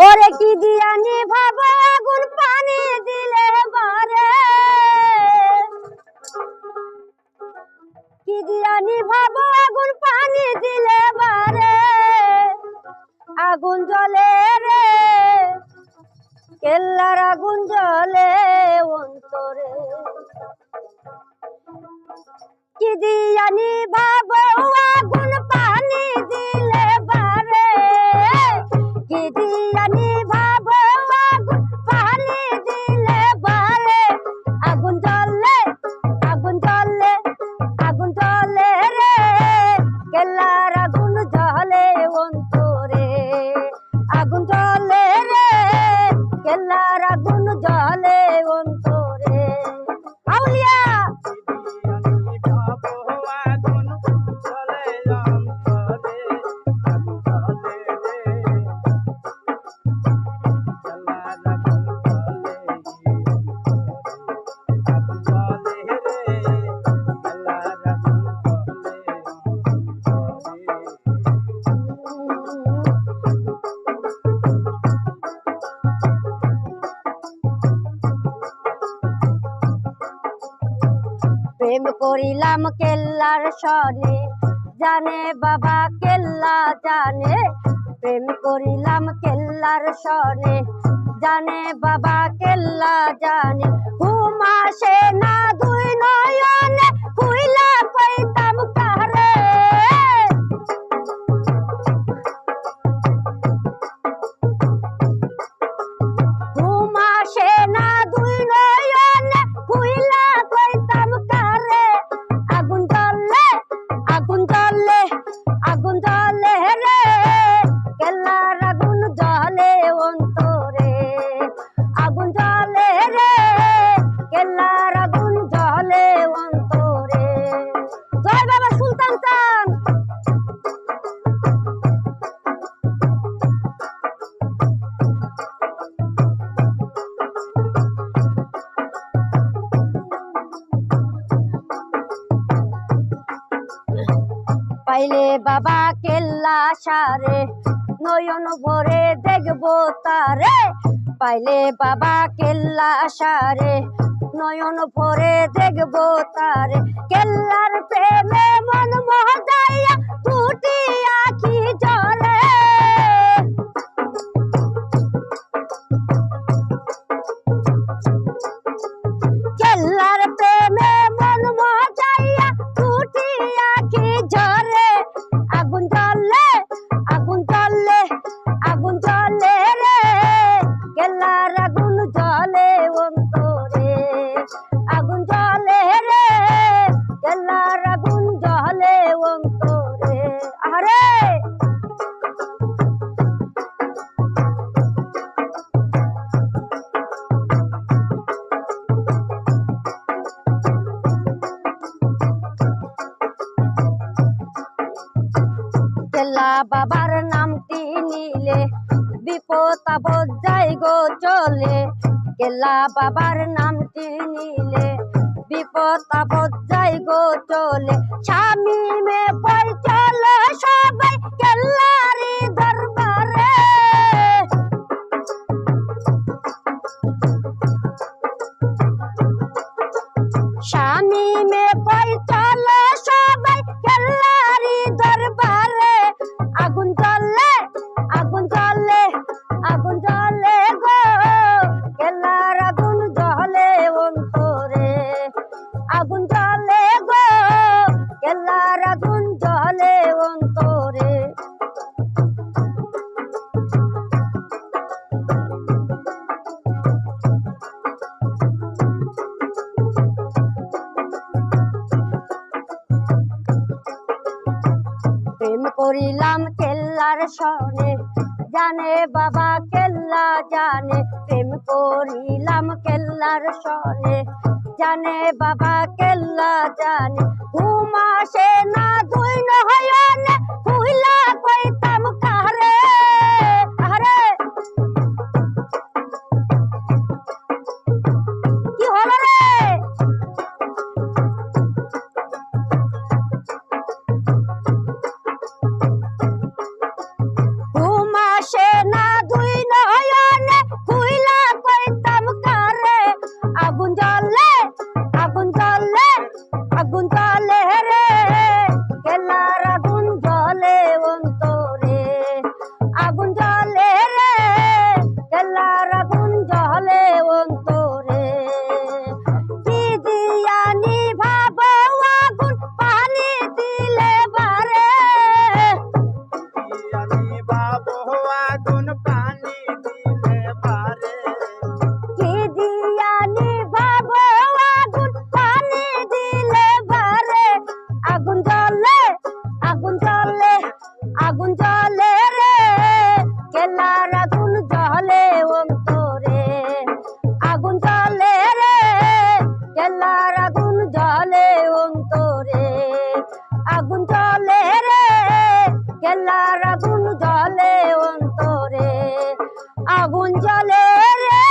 ওরে কি দিয়ানি ভাবা আগুন পানি দিলে বারে কি দিয়ানি ভাবা আগুন পানি দিলে বারে আগুন জ্বলে রে, কেল্লার আগুন জ্বলে অন্তরে। কি দিয়ানি ভাবা প্রেম করিলাম কেল্লার সনে জানে বাবা, কেল্লা জানে। প্রেম করিলাম কেল্লার সনে জানে বাবা, কেল্লা জানে। ঘুমাসে না পাইলে বাবা কেল্লা সারে, নয়ন ভরে দেখব তারে। পাইলে বাবা কেল্লা সারে, নয়ন ভরে দেখব তারে। কেল্লার প্রেমে কেল্লার আগুন জ্বলে অন্তরে। আগুন জ্বলে রে, কেল্লার আগুন জ্বলে অন্তরে। আরে বাবার নামটি নিলে বিপদ আপদ যাই গো চলে। কেল্লা বাবার নামটি নিলে বিপদ আপদ যাই গো চলে। স্বামী মে বই চলে সবাই কেল্লারি দরবারে। স্বামী মে করিলাম কেল্লার সনে জানে বাবা কেল্লা জানে, প্রেম করিলাম কেল্লার সনে জানে বাবা কেল্লা জানে ঘুমাসে না দুই নহয়নে হুইলা কইতাম কারে na dui আগুন জ্বলে রে।